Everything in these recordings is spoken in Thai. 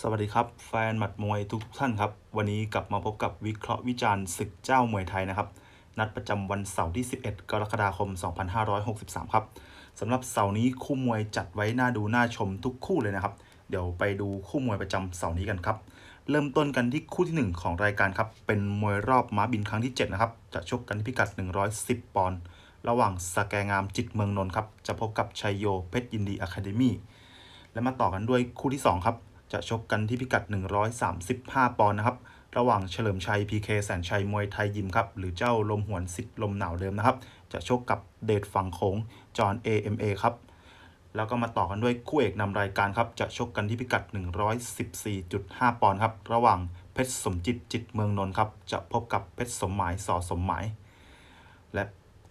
สวัสดีครับแฟนหมัดมวยทุกท่านครับ วันนี้กลับมาพบกับวิเคราะห์วิจารณ์ศึกเจ้ามวยไทยนะครับ นัดประจำวันเสาร์ที่ 11 กรกฎาคม 2563 ครับสำหรับเสาร์นี้คู่มวยจัดไว้น่าดูน่าชมทุกคู่เลยนะครับ เดี๋ยวไปดูคู่มวยประจำเสาร์นี้กันครับ เริ่มต้นกันที่คู่ทีหนึ่1 ของรายการครับ เป็นมวยรอบม้าบินครั้งที่ 7 นะครับ จะชกกันที่พิกัด 110 ปอนด์ระหว่างสแกงามจิตเมืองนนท์ครับจะพบกับชัยโยเพชรยินดีอะคาเดมี่และมาต่อกันด้วยคู่ที่ 2 ครับ จะชกกันที่พิกัด 135 ปอนด์นะครับ ระหว่างเฉลิมชัย PK แสนชัยมวยไทยยิมครับ หรือเจ้าลมหวนสิทธิ์ลมหนาวเดิมนะครับ จะชกกับเดชฝั่งโขงจอห์น AMA ครับแล้วก็มาต่อกันด้วยคู่เอกนำรายการครับ จะชกกันที่พิกัด 114.5 ปอนด์ครับ ระหว่างเพชรสมจิตจิตเมืองนนท์ครับ จะพบกับเพชรสมหมายสอสมหมาย และ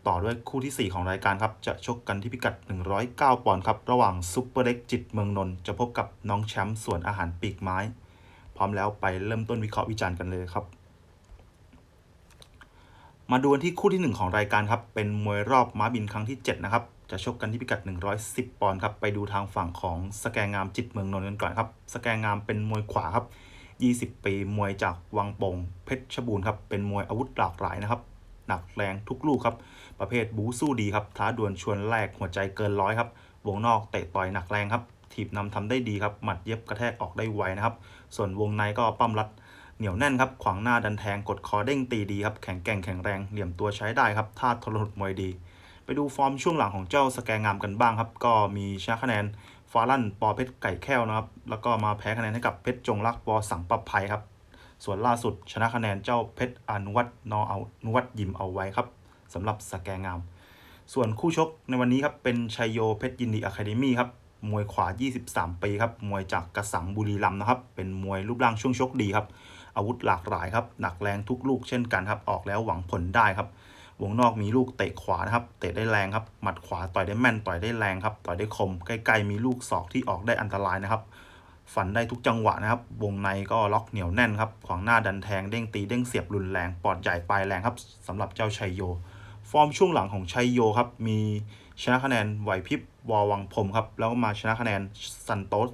ต่อด้วยคู่ทีสี่ 4 ของรายการครับ จะชกกันที่พิกัด 109 ปอนด์ครับ ระหว่างซุปเปอร์เล็กจิตเมืองนนท์จะพบกับน้องแชมป์ส่วนอาหารปีกไม้ พร้อมแล้วไปเริ่มต้นวิเคราะห์วิจารณ์กันเลยครับ มาดูกันที่คู่ที่ 1 ของรายการครับ เป็นมวยรอบม้าบินครั้งที่ 7 นะครับ จะชกกันที่พิกัด 110 ปอนด์ครับ ไปดูทางฝั่งของสแกงงามจิตเมืองนนท์กันก่อนครับ สแกงงามเป็นมวยขวาครับ 20 ปีมวยจากวังโป่งเพชรบูรณ์ครับ เป็นมวยอาวุธหลากหลายนะครับ หนักแรงทุกลูกครับ ประเภทบูสู้ดีครับ ท้าดวลชวนแรกหัวใจเกินร้อยครับ วงนอกเตะต่อยหนักแรงครับ ถีบนำทำได้ดีครับ หมัดเย็บกระแทกออกได้ไวนะครับ ส่วนวงในก็ปั้มรัดเหนียวแน่นครับ ขวางหน้าดันแทง กดคอเด้งตีดีครับ แข็งแกร่งแข็งแรง เหลี่ยมตัวใช้ได้ครับ ท่าทรหดมวยดี ไปดูฟอร์มช่วงหลังของเจ้าสแกงงามกันบ้างครับ ก็มีชนะคะแนนฟาลันปอเพชรไก่แค้วนะครับ แล้วก็มาแพ้คะแนนให้กับเพชรจงรักวอสังประภัยครับ ส่วนล่าสุดชนะคะแนนเจ้าเพชรอนุวัฒน์นอเอานุวัฒน์ยิมเอาไว้ครับสำหรับสแกงาม ส่วนคู่ชกในวันนี้ครับเป็นชัยโยเพชรยินดีอะคาเดมี่ครับมวยขวา 23 ปีครับ มวยจากกระสังบุรีรัมย์นะครับ เป็นมวยรูปร่างช่วงชกดีครับ อาวุธหลากหลายครับ หนักแรงทุกลูกเช่นกันครับ ออกแล้วหวังผลได้ครับ วงนอกมีลูกเตะขวานะครับ เตะได้แรงครับ หมัดขวาต่อยได้แม่น ต่อยได้แรงครับ ต่อยได้คม ใกล้ๆมีลูกศอกที่ออกได้อันตรายนะครับ ฝันได้ทุกจังหวะนะครับ วงในก็ล็อกเหนียวแน่นครับ ขวางหน้าดันแทงเด้งตีเด้งเสียบรุนแรงปอดใหญ่ปลายแรงครับสำหรับเจ้าชัยโย ฟอร์มช่วงหลังของชัยโยครับ มีชนะคะแนนไหวพริบวอวังพรมครับ แล้วก็มาชนะคะแนนซันโตส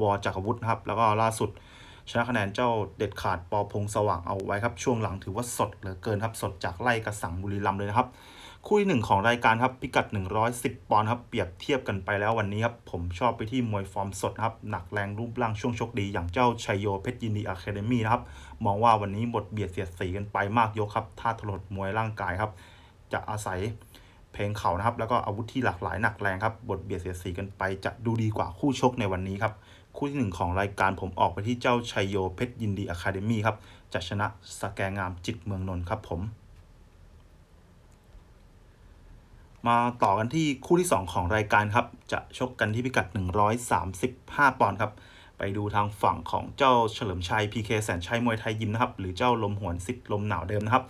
วอจักรวุฒิครับ แล้วก็ล่าสุด ชนะคะแนนเจ้าเด็ดขาดปอพงสว่างเอาไว้ครับ ช่วงหลังถือว่าสดเหลือเกินครับ สดจากไล่กระสังบุรีรัมย์เลยนะครับ คู่ที่หนึ่งของรายการครับพิกัด 110 ปอนด์ครับเปรียบเทียบกันไปแล้ววันนี้ครับผมชอบไปที่มวยฟอร์มสดครับหนักแรงรูปร่างช่วงชกดี อย่างเจ้าชัยโยเพชรยินดีอะคาเดมี่นะครับมองว่าวันนี้บทเบียดเสียดสีกันไปมากยกครับท่าถลดมวยร่างกายครับจะอาศัยเพลงเข่านะครับ แล้วก็อาวุธที่หลากหลายหนักแรงครับบทเบียดเสียดสีกันไป จะดูดีกว่าคู่ชกในวันนี้ครับคู่ที่หนึ่งของรายการผมออกไปที่เจ้าชัยโยเพชรยินดีอะคาเดมี่ครับจะชนะสแกงามจิตเมืองนนท์ครับผม มาต่อกันที่คู่ที่ 2 ของรายการครับ จะชกกันที่พิกัด 135 ปอนด์ครับ ไปดูทางฝั่งของเจ้าเฉลิมชัย PK แสนชัยมวยไทยยิมนะครับ หรือเจ้าลมหวนสิทธิ์ลมหนาวเดิมนะครับ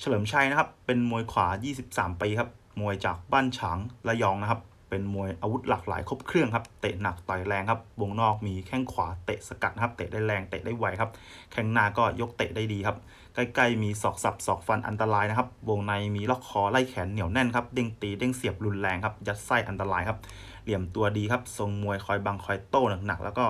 เฉลิมชัยนะครับ เป็นมวยขวา 23 ปีครับ มวยจากบ้านฉางระยองนะครับ เป็นมวยอาวุธหลากหลายครบเครื่องครับ เตะหนักต่อยแรงครับ วงนอกมีแข้งขวาเตะสกัดครับ เตะได้แรงเตะได้ไวครับ แข้งหน้าก็ยกเตะได้ดีครับ ใกล้ๆมีศอกสับศอกฟันอันตรายนะครับ วงในมีล็อกคอไล่แขนเหนียวแน่นครับ เด้งตีเด้งเสียบรุนแรงครับ ยัดไส้อันตรายครับ เหลี่ยมตัวดีครับ ทรงมวยคอยบังคอยโต้หนักๆแล้วก็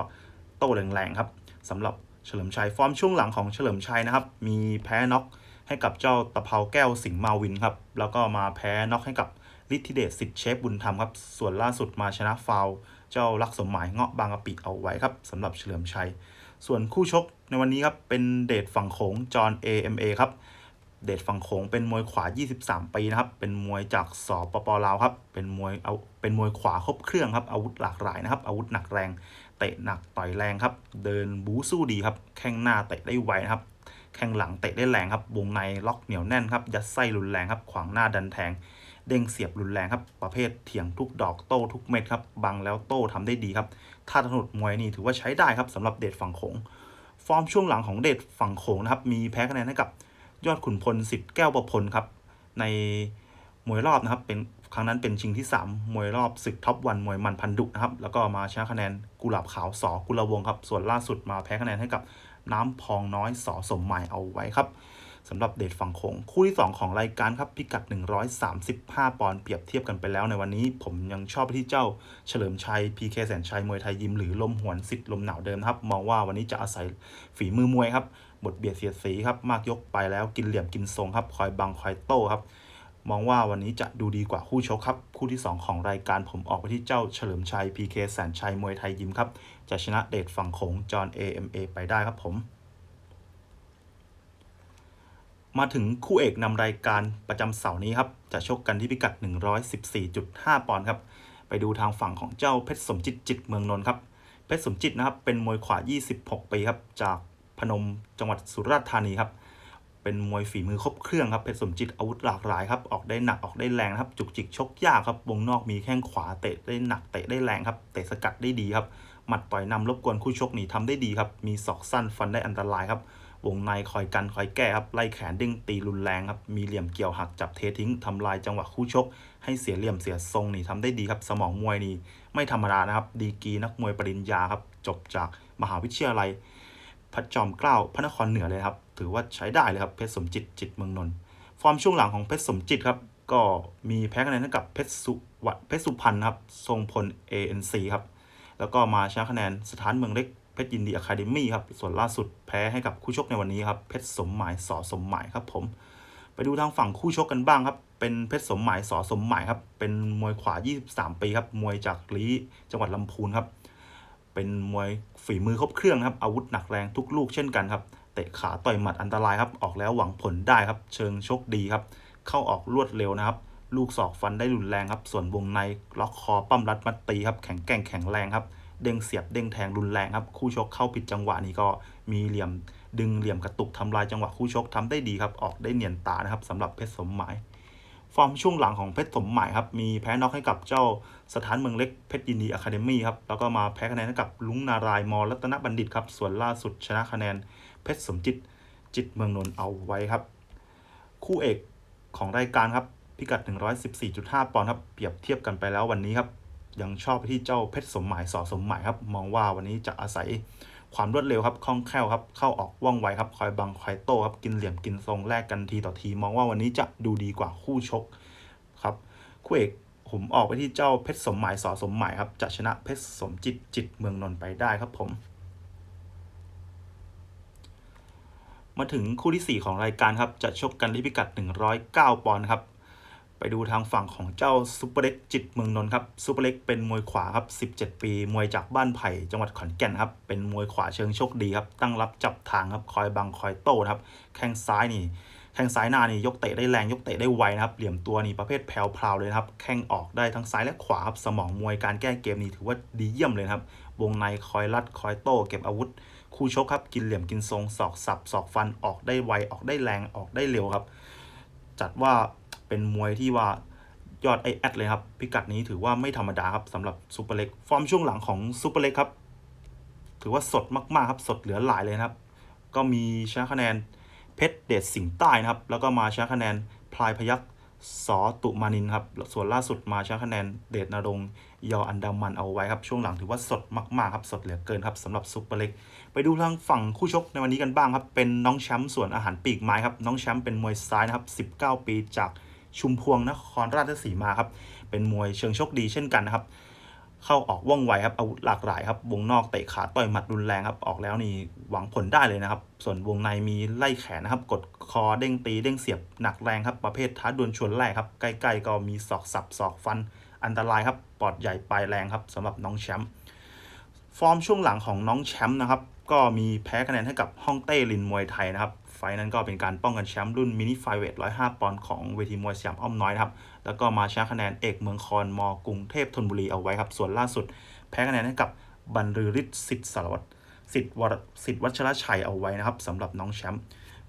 โต้แรงๆครับสำหรับเฉลิมชัยฟอร์มช่วงหลังของเฉลิมชัยนะครับ มีแพ้น็อกให้กับเจ้าตะเภาแก้วสิงห์มาวินครับ แล้วก็มาแพ้น็อกให้กับ ฤทธิเดชสิทธิ์เชฟบุญธรรมครับ ส่วนล่าสุดมาชนะฟาวเจ้ารักสมหมายเงาะบางกะปิเอาไว้ครับสำหรับเฉลิมชัย ส่วนคู่ชกในวันนี้ครับเป็นเดชฝั่งโขงจอห์น AMA ครับเดชฝั่งโขงเป็นมวยขวา 23 ปีนะครับ เป็นมวยจากสปปลาวครับ เป็นมวยเอา เป็นมวยขวาครบเครื่องครับ อาวุธหลากหลายนะครับ อาวุธหนักแรง เตะหนักต่อยแรงครับ เดินบูสู้ดีครับ แข้งหน้าเตะได้ไวนะครับ แข้งหลังเตะได้แรงครับ วงในล็อกเหนียวแน่นครับ ยัดไส้รุนแรงครับ ขวางหน้าดันแทง เด้งเสียบรุนแรงครับ ประเภทเถียงทุกดอกโต้ทุกเม็ดครับ บังแล้วโต้ทำได้ดีครับ ท่าถนุดมวยนี่ถือว่าใช้ได้ครับสำหรับเดชฝั่งโขง ฟอร์มช่วงหลังของเดชฝั่งโขงนะครับ มีแพ้คะแนนให้กับยอดขุนพลสิทธิ์แก้วประพลครับ ในมวยรอบนะครับ เป็นครั้งนั้นเป็นชิงที่ 3 มวยรอบศึกท็อปวันมวยมันพันดุนะครับ แล้วก็มาชนะคะแนนกุหลาบขาวสอกุลวงครับ ส่วนล่าสุดมาแพ้คะแนนให้กับน้ำพองน้อยสอสมหมายเอาไว้ครับ สำหรับเดทฝั่งโขงคู่ที่ 2 ของรายการครับพิกัด 135 ปอนด์เปรียบเทียบกันไปแล้วในวันนี้ ผมยังชอบไปที่เจ้าเฉลิมชัย PK แสนชัยมวยไทยยิมหรือลมหวนสิทธิ์ลมหนาวเดิมครับมองว่าวันนี้จะอาศัยฝีมือมวยครับบทเบียดเสียดสีครับมากยกไปแล้วกินเหลี่ยมกินทรงครับคอยบังคอยโต้ครับมองว่าวันนี้จะดูดีกว่าคู่ชกครับ คู่ที่ 2 ของรายการผมออกไปที่เจ้าเฉลิมชัย PK แสนชัยมวยไทยยิมครับ จะชนะเดทฝั่งโขงจอห์น AMA ไปได้ครับผม มาถึงคู่เอกนำรายการประจำเสาร์นี้ครับ จะชกกันที่พิกัด 114.5 ปอนด์ครับ ไปดูทางฝั่งของเจ้าเพชรสมจิตจิตเมืองนนท์ครับ เพชรสมจิตนะครับ เป็นมวยขวา 26 ปีครับ จากพนมจังหวัดสุราษฎร์ธานีครับ เป็นมวยฝีมือครบเครื่องครับ เพชรสมจิตอาวุธหลากหลายครับ ออกได้หนักออกได้แรงครับ จุกจิกชกยากครับ วงนอกมีแข้งขวาเตะได้หนักเตะได้แรงครับ เตะสกัดได้ดีครับ หมัดต่อยนำรบกวนคู่ชกนี่ทำได้ดีครับ มีศอกสั้นฟันได้อันตรายครับ วงในคอยกันคอยแก้ครับไล่แขนด้งตีรุนแรงครับมีเหลี่ยมเกี่ยวหักจับเททิ้งทำลายจังหวะคู่ชก ให้เสียเหลี่ยมเสียทรงนี่ทำได้ดีครับสมองมวยนี่ไม่ธรรมดานะครับ ดีกรีนักมวยปริญญาครับจบจากมหาวิทยาลัยพระจอมเกล้าพระนครเหนือเลยครับ ถือว่าใช้ได้เลยครับเพชรสมจิตจิตเมืองนนท์ฟอร์มช่วงหลังของเพชรสมจิตครับก็มีแพ้คะแนนให้กับเพชรสุวัเพชรสุพรรณครับทรงพล ANC ครับแล้วก็มาชนะคะแนนสถานเมืองเล็ก เพชรยินดีอะคาเดมี่ครับ ส่วนล่าสุดแพ้ให้กับคู่ชกในวันนี้ครับเพชรสมหมายสอสมหมายครับผม ไปดูทางฝั่งคู่ชกกันบ้างครับ เป็นเพชรสมหมายสอสมหมายครับ เป็นมวยขวา 23 ปีครับ มวยจากลีจังหวัดลำพูนครับ เป็นมวยฝีมือครบเครื่องครับ อาวุธหนักแรงทุกลูกเช่นกันครับ เตะขาต่อยหมัดอันตรายครับ ออกแล้วหวังผลได้ครับ เชิงชกดีครับ เข้าออกรวดเร็วนะครับ ลูกศอกฟันได้รุนแรงครับ ส่วนวงในล็อกคอปั้มรัดมัดตีครับ แข็งแกร่งแข็งแรงครับ เด้งเสียบเด้งแทงรุนแรงครับคู่ชกเข้าผิดจังหวะนี้ก็มีเหลี่ยมดึงเหลี่ยมกระตุกทำลายจังหวะคู่ชกทำได้ดีครับออกได้เนียนตานะครับสำหรับเพชรสมหมาย ฟอร์มช่วงหลังของเพชรสมหมายครับมีแพ้น็อกให้กับเจ้าสถานเมืองเล็กเพชรยินดีอะคาเดมี่ครับแล้วก็มาแพ้คะแนนให้กับลุงนารายมอรัตนบัณฑิตครับส่วนล่าสุดชนะคะแนนเพชรสมจิตจิตเมืองนนท์เอาไว้ครับ คู่เอกของรายการครับพิกัด 114.5 ปอนด์ครับเปรียบเทียบกันไปแล้ววันนี้ครับ ยังชอบไปที่เจ้าเพชรสมหมายสอสมหมายครับ มองว่าวันนี้จะอาศัยความรวดเร็วครับคล่องแคล่วครับ เข้าออกว่องไวครับคอยบังคอยโต้ครับกินเหลี่ยมกินทรงแลกกันทีต่อที มองว่าวันนี้จะดูดีกว่าคู่ชกครับคู่เอกผมออกไปที่เจ้าเพชรสมหมายสอสมหมายครับจะชนะเพชรสมจิตจิตเมืองนนท์ไปได้ครับผม มาถึงคู่ที่ 4 ของรายการครับจะชกกันที่พิกัด 109 ปอนด์ครับ ไปดูทางฝั่งของเจ้าซูเปอร์เล็กจิตเมืองนนท์ครับซูเปอร์เล็กเป็นมวยขวาครับ 17 ปี มวยจากบ้านไผ่จังหวัดขอนแก่นครับ เป็นมวยขวาเชิงโชคดีครับ ตั้งรับจับทางครับ คอยบังคอยโต้ครับ แข้งซ้ายนี่ แข้งซ้ายหน้านี่ยกเตะได้แรงยกเตะได้ไวนะครับ เหลี่ยมตัวนี่ประเภทแผ่วๆเลยครับ แข้งออกได้ทั้งซ้ายและขวาครับ สมองมวยการแก้เกมนี่ถือว่าดีเยี่ยมเลยครับ วงในคอยรัดคอยโต้เก็บอาวุธ คู่ชกครับ กินเหลี่ยมกินทรงศอกสับศอกฟัน ออกได้ไว ออกได้แรง ออกได้เร็วครับ จัดว่า เป็นมวยที่ว่ายอดไอแอดเลยครับ พิกัดนี้ถือว่าไม่ธรรมดาครับสำหรับซูเปอร์เล็ก ฟอร์มช่วงหลังของซูเปอร์เล็กครับ ถือว่าสดมากๆครับสดเหลือหลายเลยครับ ก็มีชนะคะแนนเพชรเดชสิงห์ใต้นะครับ แล้วก็มาชนะคะแนนพลายพยักสอตุมานินครับ ส่วนล่าสุดมาชนะคะแนนเดชนรงยออันดามันเอาไว้ครับ ช่วงหลังถือว่าสดมากๆครับ สดเหลือเกินครับสำหรับซูเปอร์เล็ก ไปดูทางฝั่งคู่ชกในวันนี้กันบ้างครับ เป็นน้องแชมป์ส่วนอาหารปีกไม้ครับ น้องแชมป์เป็นมวยซ้ายนะครับ 19 ปีจาก ชุมพวงนครราชสีมาครับเป็นมวยเชิงโชคดีเช่นกันนะครับ เข้าออกว่องไวครับอาวุธหลากหลายครับวงนอกเตะขาต่อยหมัดรุนแรงครับออกแล้วนี่หวังผลได้เลยนะครับ ส่วนวงในมีไล่แขนนะครับ กดคอเด้งตีเด้งเสียบหนักแรงครับประเภทท้าดวลชวนแรกครับใกล้ๆก็มีศอกสับศอกฟันอันตรายครับปอดใหญ่ปลายแรงครับสำหรับน้องแชมป์ฟอร์มช่วงหลังของน้องแชมป์นะครับก็มีแพ้คะแนนให้กับฮ่องเต้ลินมวยไทยนะครับ ไฟนั้นก็เป็นการป้องกันแชมป์รุ่นมินิไฟเวท105 ปอนด์ของเวทีมวยสยามอ้อมน้อยนะครับ แล้วก็มาชนะคะแนนเอกเมืองคอนมกรุงเทพธนบุรีเอาไว้ครับ ส่วนล่าสุด แพ้คะแนนให้กับบรรลือฤทธิ์สิทธิ์สารวัตรสิทธิ์วรสิทธิ์วัชรชัยเอาไว้นะครับสำหรับน้องแชมป์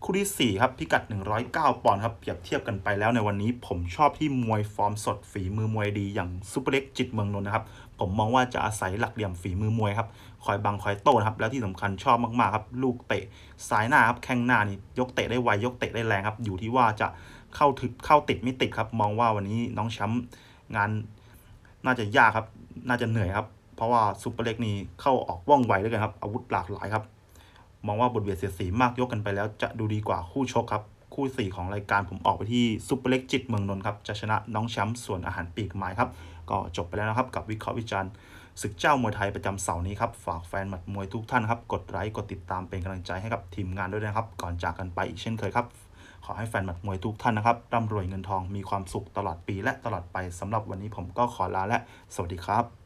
คู่ที่ 4 ครับ พิกัด 109 ปอนด์ครับเปรียบเทียบกันไปแล้วในวันนี้ผมชอบที่มวยฟอร์มสดฝีมือมวยดีอย่างซูเปอร์เล็กจิตเมืองนนท์นะครับ ผมมองว่าจะอาศัยหลักเหลี่ยมฝีมือมวยครับ คอยบังคอยโต้นะครับ แล้วที่สำคัญชอบมากๆครับ ลูกเตะซ้ายหน้าครับแข้งหน้านี่ยกเตะได้ไวยกเตะได้แรงครับ อยู่ที่ว่าจะเข้าถึกเข้าติดไม่ติดครับ มองว่าวันนี้น้องแชมป์งานน่าจะยากครับ น่าจะเหนื่อยครับ เพราะว่าซูเปอร์เล็กนี่เข้าออกว่องไวด้วยกันครับอาวุธหลากหลายครับ มองว่าบทเบียดเสียดสีมากยกกันไปแล้วจะดูดีกว่าคู่ชกครับ คู่สีของรายการผมออกไปที่ซุปเปอร์เล็กจิตเมืองนนท์ครับจะชนะน้องแชมป์ส่วนอาหารปีกไม้ครับ ก็จบไปแล้วนะครับกับวิเคราะห์วิจารณ์ศึกเจ้ามวยไทยประจำเสาร์นี้ครับฝากแฟนหมัดมวยทุกท่านครับกดไลค์กดติดตามเป็นกำลังใจให้กับทีมงานด้วยนะครับ ก่อนจากกันไปอีกเช่นเคยครับขอให้แฟนหมัดมวยทุกท่านนะครับร่ำรวยเงินทองมีความสุขตลอดปีและตลอดไปสำหรับวันนี้ผมก็ขอลาและ สวัสดีครับ